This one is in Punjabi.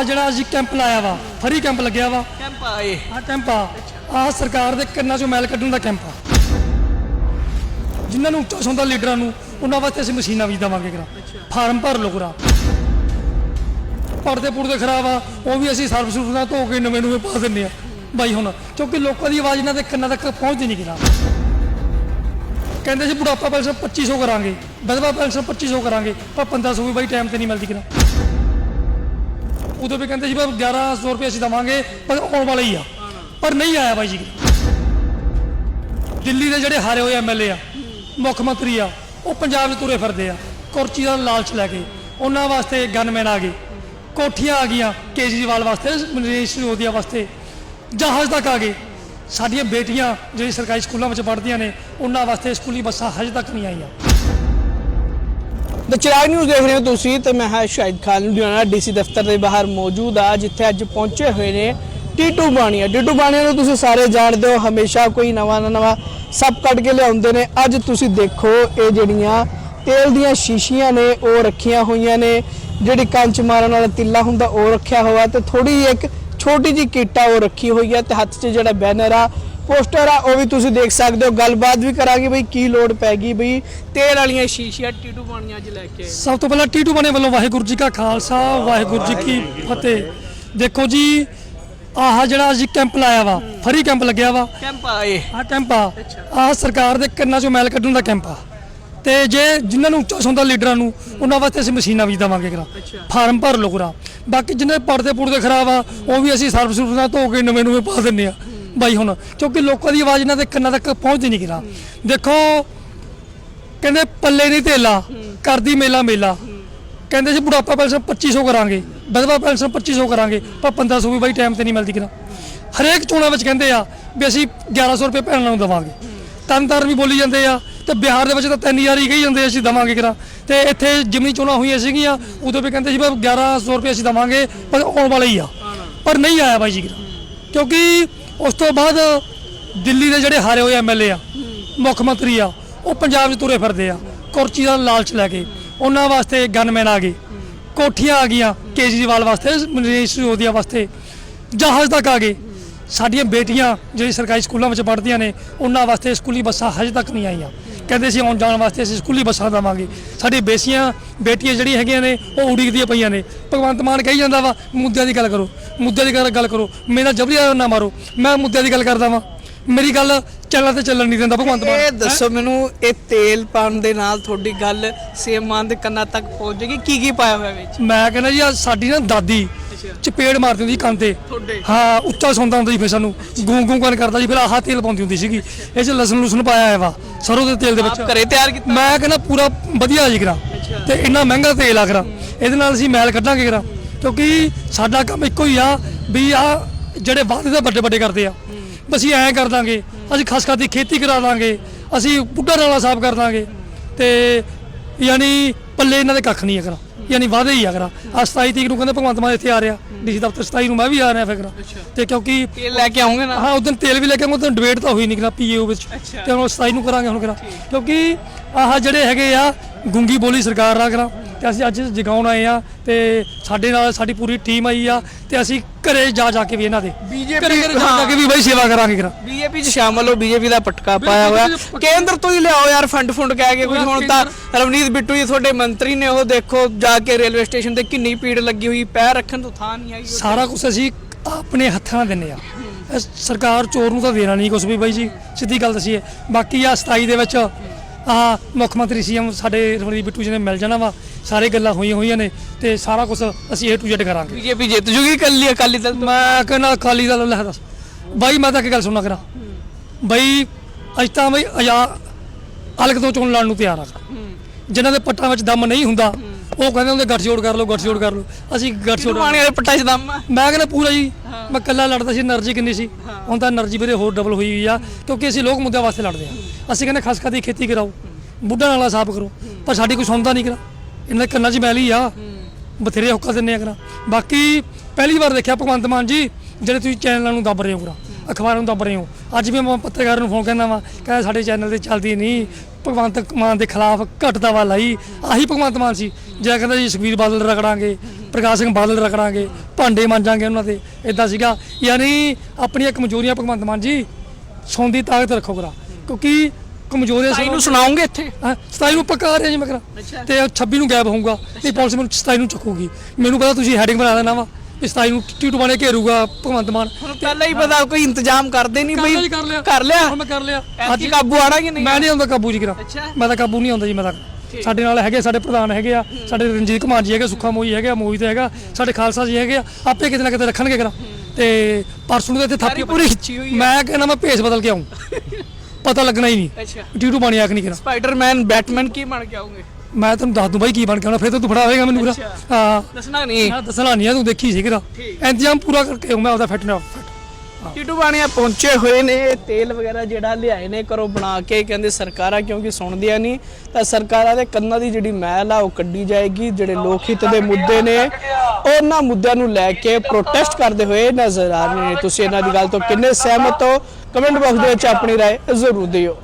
ਆਹ ਜਿਹੜਾ ਅਸੀਂ ਕੈਂਪ ਲਾਇਆ ਵਾ ਫਰੀ ਕੈਂਪ ਲੱਗਿਆ ਵਾ। ਕੈਂਪ ਆਏ ਆਹ ਕੈਂਪ ਆ। ਆਹ ਸਰਕਾਰ ਦੇ ਕੰਨਾਂ 'ਚੋਂ ਮੈਲ ਕੱਢਣ ਦਾ ਕੈਂਪ ਆ। ਜਿਨ੍ਹਾਂ ਨੂੰ ਉੱਚਾ ਸੌਂਦਾ ਲੀਡਰਾਂ ਨੂੰ ਉਹਨਾਂ ਵਾਸਤੇ ਅਸੀਂ ਮਸ਼ੀਨਾਂ ਵੀ ਦੇਵਾਂਗੇ ਕਰਾ ਫਾਰਮ ਭਰ ਲਓ ਕਰਾ ਪੜਦੇ ਪੁੜਦੇ ਖਰਾਬ ਆ ਉਹ ਵੀ ਅਸੀਂ ਸਰਵਿਸ ਸੁਰਨਾ ਧੋ ਕੇ ਨਵੇਂ ਨਵੇਂ ਪਾ ਦਿੰਦੇ ਆ। ਬਾਈ ਹੁਣ ਕਿਉਂਕਿ ਲੋਕਾਂ ਦੀ ਆਵਾਜ਼ ਇਹਨਾਂ ਦੇ ਕੰਨਾਂ ਤੱਕ ਪਹੁੰਚਦੀ ਨਹੀਂ ਕਿਰਾ ਕਹਿੰਦੇ ਸੀ ਬੁਢਾਪਾ ਪੈਨਸ਼ਨ 2500 ਕਰਾਂਗੇ ਵਿਧਵਾ ਪੈਨਸ਼ਨ 2500 ਕਰਾਂਗੇ ਪਰ 1500 ਵੀ ਬਾਈ ਟਾਈਮ ਤੇ ਨਹੀਂ ਮਿਲਦੀ ਕਿਰਾ ਉਦੋਂ ਵੀ ਕਹਿੰਦੇ ਸੀ ਪਰ 1100 ਰੁਪਏ ਅਸੀਂ ਦਵਾਂਗੇ, ਪਰ ਆਉਣ ਵਾਲਾ ਹੀ ਆ। ਪਰ ਨਹੀਂ ਆਇਆ ਬਾਈ ਜੀ। ਦਿੱਲੀ ਦੇ ਜਿਹੜੇ ਹਾਰੇ ਹੋਏ ਐਮਐਲਏ ਆ, ਮੁੱਖ ਮੰਤਰੀ ਆ, ਉਹ ਪੰਜਾਬ 'ਚ ਤੁਰੇ ਫਿਰਦੇ ਆ। ਕੁਰਚੀ ਦਾ ਲਾਲਚ ਲੈ ਕੇ, ਉਹਨਾਂ ਵਾਸਤੇ ਗਨਮੈਨ ਆ ਗਏ। ਕੋਠੀਆਂ ਆ ਗਈਆਂ ਕੇਜਰੀਵਾਲ ਵਾਸਤੇ ਮਨੀਸ਼ ਸਿਸੋਦੀਆ ਵਾਸਤੇ। ਜਹਾਜ਼ ਤੱਕ ਆ ਗਏ। ਸਾਡੀਆਂ ਬੇਟੀਆਂ ਜਿਹੜੀ ਸਰਕਾਰੀ ਸਕੂਲਾਂ ਵਿੱਚ ਪੜ੍ਹਦੀਆਂ ਨੇ, ਉਹਨਾਂ ਵਾਸਤੇ ਸਕੂਲੀ ਬੱਸਾਂ ਹਜੇ ਤੱਕ ਨਹੀਂ ਆਈਆਂ। ਦ ਚਿਰਾਗ ਨਿਊਜ਼ ਦੇਖ ਰਹੇ ਹੋ ਤੁਸੀਂ ਤੇ ਮੈਂ ਹਾਂ ਸ਼ਾਹਿਦ ਖਾਨ। ਲੁਧਿਆਣਾ ਡੀਸੀ ਦਫ਼ਤਰ ਦੇ ਬਾਹਰ ਮੌਜੂਦ ਆ, ਜਿੱਥੇ ਅੱਜ ਪਹੁੰਚੇ ਹੋਏ ਨੇ ਟੀਟੂ ਬਾਣੀਆ। ਟੀਟੂ ਬਾਣੀਆ ਨੂੰ ਤੁਸੀਂ ਸਾਰੇ ਜਾਣਦੇ ਹੋ, ਹਮੇਸ਼ਾ ਕੋਈ ਨਵਾਂ ਨਾ ਨਵਾਂ ਸਭ ਕੱਢ ਕੇ ਲਿਆਉਂਦੇ ਨੇ। ਅੱਜ ਤੁਸੀਂ ਦੇਖੋ, ਇਹ ਜਿਹੜੀਆਂ ਤੇਲ ਦੀਆਂ ਸ਼ੀਸ਼ੀਆਂ ਨੇ, ਉਹ ਰੱਖੀਆਂ ਹੋਈਆਂ ਨੇ। ਜਿਹੜੀ ਕੰਚ ਮਾਰਨ ਵਾਲਾ ਤਿੱਲਾ ਹੁੰਦਾ, ਉਹ ਰੱਖਿਆ ਹੋਇਆ ਤੇ ਥੋੜੀ ਇੱਕ ਛੋਟੀ ਜੀ ਕਿੱਟ ਆ ਉਹ ਰੱਖੀ ਹੋਈ ਹੈ ਤੇ ਹੱਥ 'ਚ ਜਿਹੜਾ ਬੈਨਰ ਆ ਪੋਸਟਰ ਆ ਉਹ ਵੀ ਤੁਸੀਂ ਦੇਖ ਸਕਦੇ ਹੋ। ਗੱਲਬਾਤ ਵੀ ਕਰਾਂਗੇ ਬਈ ਕੀ ਲੋਡ ਪੈ ਗਈ ਬਈ। ਤੇਲ ਵਾਲੀਆਂ ਸ਼ੀਸ਼ੀਆਂ ਟੀਟੂ ਬਾਣੀਆਂ ਅੱਜ ਲੈ ਕੇ ਆਏ। ਸਭ ਤੋਂ ਪਹਿਲਾਂ ਟੀਟੂ ਬਣੇ ਵੱਲੋਂ ਵਾਹਿਗੁਰੂ ਜੀ ਕਾ ਖਾਲਸਾ ਵਾਹਿਗੁਰੂ ਜੀ ਕੀ ਫਤਿਹ। ਦੇਖੋ ਜੀ ਆਹ ਜਿਹੜਾ ਅਸੀਂ ਕੈਂਪ ਲਾਇਆ ਵਾ ਫਰੀ ਕੈਂਪ ਲੱਗਿਆ ਵਾ। ਕੈਂਪ ਆਏ ਆਹ ਕੈਂਪ ਆ। ਆਹ ਸਰਕਾਰ ਦੇ ਕੰਨਾਂ 'ਚੋਂ ਮੈਲ ਕੱਢਣ ਦਾ ਕੈਂਪ ਆ। ਤੇ ਜੇ ਜਿਨ੍ਹਾਂ ਨੂੰ ਉੱਚਾ ਸੌਂਦਾ ਲੀਡਰਾਂ ਨੂੰ ਉਹਨਾਂ ਵਾਸਤੇ ਅਸੀਂ ਮਸ਼ੀਨਾਂ ਵੀ ਦੇਵਾਂਗੇ ਕਰਾ ਫਾਰਮ ਭਰ ਲਓ ਕਰਾ ਬਾਕੀ ਜਿੰਨੇ ਪੜਦੇ ਪੁੜਦੇ ਖਰਾਬ ਆ ਉਹ ਵੀ ਅਸੀਂ ਸਰਵਿਸ ਸੁਰਨਾ ਧੋ ਕੇ ਨਵੇਂ ਨਵੇਂ ਪਾ ਦਿੰਦੇ ਆ। ਬਾਈ ਹੁਣ, ਕਿਉਂਕਿ ਲੋਕਾਂ ਦੀ ਆਵਾਜ਼ ਇਹਨਾਂ ਦੇ ਕੰਨਾਂ ਤੱਕ ਪਹੁੰਚਦੀ ਨਹੀਂ ਕਿਰਾ ਦੇਖੋ, ਕਹਿੰਦੇ ਪੱਲੇ ਨਹੀਂ ਧੇਲਾ, ਕਰਦੀ ਮੇਲਾ ਮੇਲਾ। ਕਹਿੰਦੇ ਸੀ ਬੁਢਾਪਾ ਪੈਨਸ਼ਨ 2500 ਕਰਾਂਗੇ, ਵਿਧਵਾ ਪੈਨਸ਼ਨ 2500 ਕਰਾਂਗੇ, ਪਰ 1500 ਵੀ ਬਾਈ ਟਾਈਮ ਤੇ ਨਹੀਂ ਮਿਲਦੀ ਕਿਰਾ ਹਰੇਕ ਚੋਣਾਂ ਵਿੱਚ ਕਹਿੰਦੇ ਆ ਵੀ ਅਸੀਂ 1100 ਰੁਪਏ ਭੈਣਾਂ ਨੂੰ ਦੇਵਾਂਗੇ। ਤਨਤਰ ਵੀ ਬੋਲੀ ਜਾਂਦੇ ਆ, ਤੇ ਬਿਹਾਰ ਦੇ ਵਿੱਚ ਤਾਂ 3000 ਹੀ ਕਹੀ ਜਾਂਦੇ ਅਸੀਂ ਦੇਵਾਂਗੇ ਕਿਰਾ ਤੇ ਇੱਥੇ ਜਿਮਨੀ ਚੋਣਾਂ ਹੋਈਆਂ ਸੀਗੀਆਂ, ਉਦੋਂ ਵੀ ਕਹਿੰਦੇ ਸੀ ਵੀ 1100 ਰੁਪਏ ਅਸੀਂ ਦੇਵਾਂਗੇ, ਪਰ ਆਉਣ ਵਾਲਾ ਹੀ ਆ। ਪਰ ਨਹੀਂ ਆਇਆ ਬਾਈ ਜੀ ਕਿਰਾ ਕਿਉਂਕਿ ਉਸ ਤੋਂ ਬਾਅਦ ਦਿੱਲੀ ਦੇ ਜਿਹੜੇ ਹਾਰੇ ਹੋਏ ਐਮਐਲਏ ਆ, ਮੁੱਖ ਮੰਤਰੀ ਆ, ਉਹ ਪੰਜਾਬ 'ਚ ਤੁਰੇ ਫਿਰਦੇ ਆ, ਕੁਰਚੀ ਦਾ ਲਾਲਚ ਲੈ ਕੇ, ਉਹਨਾਂ ਵਾਸਤੇ ਗਨਮੈਨ ਆ ਗਏ, ਕੋਠੀਆਂ ਆ ਗਈਆਂ ਕੇਜਰੀਵਾਲ ਵਾਸਤੇ ਮਨੀਸ਼ ਸਿਸੋਦੀਆ ਵਾਸਤੇ, ਜਹਾਜ਼ ਤੱਕ ਆ ਗਏ। ਸਾਡੀਆਂ ਬੇਟੀਆਂ ਜਿਹੜੀ ਸਰਕਾਰੀ ਸਕੂਲਾਂ ਵਿੱਚ ਪੜ੍ਹਦੀਆਂ ਨੇ, ਉਹਨਾਂ ਵਾਸਤੇ ਸਕੂਲੀ ਬੱਸਾਂ ਹਜੇ ਤੱਕ ਨਹੀਂ ਆਈਆਂ। ਕਹਿੰਦੇ ਸੀ ਆਉਣ ਜਾਣ ਵਾਸਤੇ ਅਸੀਂ ਸਕੂਲੀ ਬੱਸਾਂ ਦੇਵਾਂਗੇ। ਸਾਡੀ ਬੇਸੀਆਂ, ਬੇਟੀਆਂ ਜਿਹੜੀਆਂ ਹੈਗੀਆਂ ਨੇ, ਉਹ ਉਡੀਕਦੀਆਂ ਪਈਆਂ ਨੇ। ਭਗਵੰਤ ਮਾਨ ਕਹੀ ਜਾਂਦਾ ਵਾ ਮੁੱਦਿਆਂ ਦੀ ਗੱਲ ਕਰੋ। ਮੁੱਦਿਆਂ ਦੀ ਗੱਲ ਗੱਲ ਕਰੋ। ਮੇਰਾ ਜਬਰੀਆ ਨਾ ਮਾਰੋ। ਮੈਂ ਮੁੱਦਿਆਂ ਦੀ ਗੱਲ ਕਰਦਾ ਵਾਂ। ਮੇਰੀ ਗੱਲ ਚੱਲਣ ਤੇ ਚੱਲਣ ਨਹੀਂ ਦਿੰਦਾ ਭਗਵੰਤ ਮਾਨ। ਇਹ ਦੱਸੋ ਮੈਨੂੰ ਇਹ ਤੇਲ ਪਾਣ ਦੇ ਨਾਲ ਤੁਹਾਡੀ ਗੱਲ ਸੇਮ ਮਾਨ ਦੇ ਕੰਨਾਂ ਤੱਕ ਪਹੁੰਚ ਜੇਗੀ? ਕੀ ਕੀ ਪਾਇਆ ਹੋਇਆ ਵਿੱਚ? ਮੈਂ ਕਹਿੰਦਾ ਜੀ ਆਹ ਸਾਡੀ ਨਾ ਦਾਦੀ ਚਪੇੜ ਮਾਰਦੀ ਹੁੰਦੀ ਸੀ ਕੰਨ ਤੇ। ਤੁਹਾਡੇ? ਹਾਂ ਉੱਚਾ ਸੌਂਦਾ ਹੁੰਦਾ ਸੀ ਫਿਰ ਸਾਨੂੰ। ਗੂੰ ਗੂੰ ਕਰਨ ਕਰਦਾ ਸੀ। ਫਿਰ ਆਹ ਤੇਲ ਪਾਉਂਦੀ ਹੁੰਦੀ ਸੀਗੀ। ਇਹ ਚ ਲਸਣ ਲੁਸਣ ਪਾਇਆ ਹੋਇਆ ਵਾ ਸਰੋਂ ਦੇ ਤੇਲ ਦੇ ਵਿੱਚ। ਆਪ ਘਰੇ ਤਿਆਰ ਕੀਤਾ? ਮੈਂ ਕਹਿੰਦਾ ਪੂਰਾ ਵਧੀਆ ਜੀ ਕਰਾ। ਤੇ ਇੰਨਾ ਮਹਿੰਗਾ ਤੇਲ ਆ ਕਰਾ। ਇਹਦੇ ਨਾਲ ਅਸੀਂ ਮੈਲ ਕੱਢਾਂਗੇ ਕਰਾ। ਕਿਉਂਕਿ ਸਾਡਾ ਕੰਮ ਇੱਕੋ ਹੀ ਆ ਵੀ ਆ ਜਿਹੜੇ ਵਾਅਦੇ ਦਾ ਵੱਡੇ ਵੱਡੇ ਕਰਦੇ ਆ। ਬਸ ਅਸੀਂ ਐਂ ਕਰ ਦਾਂਗੇ ਅਸੀਂ ਖਸਖਸ ਦੀ ਖੇਤੀ ਕਰਾ ਦਾਂਗੇ ਅਸੀਂ ਬੁੱਢਾ ਨਾਲਾ ਸਾਫ਼ ਕਰ ਦਾਂਗੇ। ਤੇ ਯਾਨੀ ਪੱਲੇ ਇਹਨਾਂ ਦੇ ਕੱਖ ਨਹੀਂ ਹੈ। ਕਰਾ ਯਾਨੀ ਵਾਅਦੇ ਹੀ ਆ ਕਰਾ ਆ 27 ਤਰੀਕ ਨੂੰ ਕਹਿੰਦੇ ਭਗਵੰਤ ਮਾਨ ਇੱਥੇ ਆ ਰਿਹਾ ਡੀਸੀ ਦਫ਼ਤਰ 27 ਨੂੰ ਮੈਂ ਵੀ ਆ ਰਿਹਾ ਫਿਰ ਕਰਾ ਤੇ ਕਿਉਂਕਿ ਤੇਲ ਲੈ ਕੇ ਆਉਂਗੇ ਨਾ? ਹਾਂ ਉਦੋਂ ਤੇਲ ਵੀ ਲੈ ਕੇ ਆਉਂਗਾ ਤਾਂ ਡਿਬੇਟ ਤਾਂ ਹੋਈ ਨਹੀਂ ਕਰਾ ਪੀਏਓ ਵਿੱਚ। ਤੇ ਹੁਣ 27 ਨੂੰ ਕਰਾਂਗੇ ਹੁਣ ਕਰਾ ਕਿਉਂਕਿ ਆਹ ਜਿਹੜੇ ਹੈਗੇ ਆ ਗੁੰਗੀ ਬੋਲੀ ਸਰਕਾਰ ਨਾਲ ਕਰਾ ਤੇ ਅਸੀਂ ਅੱਜ ਜਗਾਉਣ ਆਏ ਆ ਤੇ ਸਾਡੇ ਨਾਲ ਸਾਡੀ ਪੂਰੀ ਟੀਮ ਆਈ ਆ ਤੇ ਅਸੀਂ ਘਰੇ ਜਾ ਜਾ ਕੇ ਵੀ ਇਹਨਾਂ ਦੇ BJP ਘਰੇ ਘਰੇ ਜਾ ਜਾ ਕੇ ਵੀ ਬਾਈ ਸੇਵਾ ਕਰਾਂਗੇ ਕਰਾ ਬੀਜੇਪੀ ਚ ਸ਼ਾਮਲ ਹੋ ਬੀਜੇਪੀ ਦਾ ਪਟਕਾ ਪਾਇਆ ਹੋਇਆ। ਕੇਂਦਰ ਤੋਂ ਹੀ ਲਿਆਓ ਯਾਰ ਫੰਡ ਫੁੰਡ ਕਹਿ ਕੇ ਕੁਝ ਹੁਣ ਤਾਂ ਰਵਨੀਤ ਬਿੱਟੂ ਜੀ ਤੁਹਾਡੇ ਮੰਤਰੀ ਨੇ ਉਹ ਦੇਖੋ ਜਾ ਕੇ ਰੇਲਵੇ ਸਟੇਸ਼ਨ ਤੇ ਕਿੰਨੀ ਭੀੜ ਲੱਗੀ ਹੋਈ ਪੈਰ ਰੱਖਣ ਤੋਂ ਥਾਂ ਨਹੀਂ ਆਈ ਸਾਰਾ ਕੁਝ ਅਸੀਂ ਆਪਣੇ ਹੱਥਾਂ ਨਾਲ ਦਿੰਨੇ ਆ। ਇਹ ਸਰਕਾਰ ਚੋਰ ਨੂੰ ਤਾਂ ਦੇਣਾ ਨਹੀਂ ਕੁਝ ਵੀ ਬਾਈ ਜੀ ਸਿੱਧੀ ਗੱਲ ਦਸੀਏ। ਬਾਕੀ ਆ 27 ਦੇ ਵਿੱਚ ਆ ਮੁੱਖ ਮੰਤਰੀ ਸੀਐਮ ਸਾਡੇ ਰਵਨੀਤ ਬਿੱਟੂ ਜੀ ਨੇ ਮਿਲ ਜਾਣਾ ਵਾ ਸਾਰੇ ਗੱਲਾਂ ਹੋਈਆਂ ਹੋਈਆਂ ਨੇ ਤੇ ਸਾਰਾ ਕੁਝ ਅਸੀਂ ਏ ਟੂ Z ਕਰਾਂਗੇ। ਬੀਜੇਪੀ ਜਿੱਤ ਜੂਗੀ ਕੱਲੀ ਅਕਾਲੀ ਦਲ ਮੈਂ ਕਹਿੰਦਾ ਅਕਾਲੀ ਦਲ ਲੈ ਦੱਸ। ਬਾਈ ਮੈਂ ਤਾਂ ਕੀ ਗੱਲ ਸੁਣਨਾ ਕਰਾਂ। ਬਾਈ ਅੱਜ ਤਾਂ ਬਾਈ ਅਜਾ ਅਲਗ ਤੋਂ ਚੋਣ ਲੜਨ ਨੂੰ ਤਿਆਰ ਆ। ਜਿਨ੍ਹਾਂ ਦੇ ਪੱਟਾਂ ਵਿੱਚ ਦਮ ਨਹੀਂ ਹੁੰਦਾ ਉਹ ਕਹਿੰਦੇ ਹੁੰਦੇ ਗੱਠਜੋੜ ਕਰ ਲਓ ਗੱਠਜੋੜ ਕਰ ਲਓ। ਅਸੀਂ ਗੱਠਜੋੜ ਮਾਣੇ ਵਾਲੇ ਪੱਟਾ ਚ ਦਮ? ਮੈਂ ਕਹਿੰਦਾ ਪੂਰਾ ਜੀ। ਮੈਂ ਕੱਲਾ ਲੜਦਾ ਸੀ એનર્ਜੀ ਕਿੰਨੀ ਸੀ। ਹੁਣ ਤਾਂ એનર્ਜੀ ਵੀਰੇ ਹੋਰ ਡਬਲ ਹੋਈ ਹੋਈ ਆ ਕਿਉਂਕਿ ਅਸੀਂ ਲੋਕ ਮੁੱਦਿਆਂ ਵਾਸਤੇ ਲੜਦੇ ਆ। ਅਸੀਂ ਕਹਿੰਦੇ ਖਸਖਾ ਦੀ ਖੇਤੀ ਕਰਾਓ। ਬੁੱਢਾ ਨਾਲਾ ਸਾਫ਼ ਕਰੋ। ਪਰ ਸਾਡੀ ਕੋਈ ਸੁਣਦਾ ਨਹੀਂ ਕਰਾ ਇਹਨਾਂ ਦੇ ਕੰਨਾਂ 'ਚ ਮੈਲ ਆ। ਬਥੇਰੇ ਹੁੱਕਾ ਦਿੰਨੇ ਆ ਕਰਾ ਬਾਕੀ ਪਹਿਲੀ ਵਾਰ ਦੇਖਿਆ ਭਗਵੰਤ ਮਾਨ ਜੀ ਜਿਹੜੇ ਤੁਸੀਂ ਚੈਨਲਾਂ ਨੂੰ ਦੱਬ ਰਹੇ ਹੋ ਕਰਾ ਅਖਬਾਰਾਂ ਨੂੰ ਦੱਬ ਰਹੇ ਹੋ। ਅੱਜ ਵੀ ਮੈਂ ਪੱਤਰਕਾਰ ਨੂੰ ਫੋਨ ਕਰਨਾ ਵਾ ਕਹਿੰਦਾ ਸਾਡੇ ਚੈਨਲ ਤੇ ਚੱਲਦੀ ਨਹੀਂ ਭਗਵੰਤ ਮਾਨ ਦੇ ਖਿਲਾਫ ਘਟਦਾ ਵਾ ਲਾਈ। ਆਹੀ ਭਗਵੰਤ ਮਾਨ ਸੀ। ਜਿਹੜਾ ਕਹਿੰਦਾ ਜੀ ਸੁਖਬੀਰ ਬਾਦਲ ਰਗੜਾਂਗੇ ਪ੍ਰਕਾਸ਼ ਸਿੰਘ ਬਾਦਲ ਰਗੜਾਂਗੇ ਭਾਂਡੇ ਮਾਂਜਾਂਗੇ ਉਹਨਾਂ ਦੇ। ਇਦਾਂ ਸੀਗਾ। ਯਾਨੀ ਆਪਣੀਆਂ ਕਮਜ਼ੋਰੀਆਂ ਭਗਵੰਤ ਮਾਨ ਜੀ ਸੌਣ ਦੀ ਤਾਕਤ ਰੱਖੋ ਕਰਾ ਕਿਉਂਕਿ ਕਮਜ਼ੋਰੀਆਂ ਭਾਈ ਨੂੰ ਸੁਣਾਉਂਗੇ ਇੱਥੇ? ਹਾਂ 27 ਨੂੰ ਪੱਕਾ ਆ ਰਿਹਾ ਜੀ ਮੈਂ ਕਰਾਂ ਤੇ 26 ਨੂੰ ਗਾਇਬ ਹੋਊਗਾ। ਨਹੀਂ ਪੁਲਿਸ ਮੈਨੂੰ 27 ਨੂੰ ਚੱਕੂਗੀ। ਮੈਨੂੰ ਪਤਾ ਤੁਸੀਂ ਹੈਡਿੰਗ ਬਣਾ ਦੇਣਾ ਵਾ ਵੀ 27 ਨੂੰ ਟੀਟੂ ਬਣੇ ਘੇਰੂਗਾ ਭਗਵੰਤ ਮਾਨ। ਪਹਿਲਾਂ ਹੀ ਪਤਾ ਕੋਈ ਇੰਤਜ਼ਾਮ ਕਰਦੇ ਨਹੀਂ ਬਈ। ਕਰ ਲਿਆ। ਹੁਣ ਮੈਂ ਕਰ ਲਿਆ। ਅੱਜ ਕਾਬੂ ਆਣਾ ਕਿ ਨਹੀਂ? ਮੈਂ ਨਹੀਂ ਆਉਂਦਾ ਕਾਬੂ ਜੀ ਕਰਾਂ। ਮੈਂ ਤਾਂ ਕਾਬੂ ਨਹੀਂ ਆਉਂਦਾ ਜੀ ਮੈਂ ਤਾਂ। ਸਾਡੇ ਨਾਲ ਹੈਗੇ ਸਾਡੇ ਪ੍ਰਧਾਨ ਹੈਗੇ ਆ ਸਾਡੇ ਰਣਜੀਤ ਕੁਮਾਰ ਜੀ ਹੈਗੇ ਸੁੱਖਾ ਮੋਈ ਹੈਗੇ ਮੋਈ ਤੇ ਹੈਗਾ ਸਾਡੇ ਖਾਲਸਾ ਜੀ ਹੈਗੇ ਆ ਆਪੇ ਕਿਤੇ ਨਾ ਕਿਤੇ ਰੱਖਣਗੇ ਕਰਾਂ। ਤੇ ਪਰਸੋਂ ਨੂੰ ਤਾਂ ਇੱਥੇ ਥਾਪੀ ਪੂਰੀ। ਖਿੱਚੀ ਹੋਈ ਹੈ। ਮੈਂ ਕਹਿੰਦਾ ਮੈਂ ਭੇਸ ਬਦਲ ਕੇ ਆਉਂ ਪਤਾ ਲੱਗਣਾ ਹੀ ਨਹੀਂ। ਅੱਛਾ। ਟੀਟੂ ਬਾਣੀ ਆਖ ਨਹੀਂ ਕਰਾਂ ਸਪਾਈਡਰਮੈਨ ਬੈਟਮੈਨ ਕੀ ਬਣ ਕੇ ਆਉਂਗੇ ਮੈਂ ਤੈਨੂੰ ਦੱਸ ਦੂੰ ਬਾਈ ਕੀ ਬਣ ਕੇ ਆਉਣਾ ਫਿਰ ਤਾਂ ਤੂੰ ਫੜਾ ਹੋਏਗਾ ਮੈਨੂੰ ਪੂਰਾ। ਅੱਛਾ। ਹਾਂ। ਦੱਸਣਾ ਨਹੀਂ। ਮੈਂ ਦੱਸਣਾ ਨਹੀਂ ਆ ਤੂੰ ਦੇਖੀ ਸੀ ਕਿਰਾ ਠੀਕ। ਇੰਤਜ਼ਾਮ ਪੂਰਾ ਕਰਕੇ ਆਊਂ ਮੈਂ ਉਹਦਾ ਫਿੱਟ ਨਾ ਫਿੱਟ। ਟੀਟੂ ਬਾਣੀਆ ਪਹੁੰਚੇ ਹੋਏ ਨੇ ਤੇਲ ਵਗੈਰਾ ਜਿਹੜਾ ਲਿਆਏ ਨੇ ਕਰੋ ਬਣਾ ਕੇ ਕਹਿੰਦੇ ਸਰਕਾਰਾਂ ਕਿਉਂਕਿ ਸੁਣਦੀਆਂ ਨਹੀਂ ਤਾਂ ਸਰਕਾਰਾਂ ਦੇ ਕੰਨਾਂ ਦੀ ਜਿਹੜੀ ਮੈਲ ਆ ਉਹ ਕੱਢੀ ਜਾਏਗੀ ਜਿਹੜੇ ਲੋਕ ਹਿੱਤ ਦੇ ਮੁੱਦੇ ਨੇ ਉਹਨਾਂ ਮੁੱਦਿਆਂ ਨੂੰ ਲੈ ਕੇ ਪ੍ਰੋਟੈਸਟ ਕਰਦੇ ਹੋਏ ਨਜ਼ਰ ਆ ਰਹੇ ਨੇ ਤੁਸੀਂ ਇਹਨਾਂ ਦੀ ਗੱਲ ਤੋਂ ਕਿੰਨੇ ਸਹਿਮਤ ਹੋ ਕਮੈਂਟ ਬਾਕਸ ਦੇ ਵਿੱਚ ਆਪਣੀ رائے ਜ਼ਰੂਰ ਦਿਓ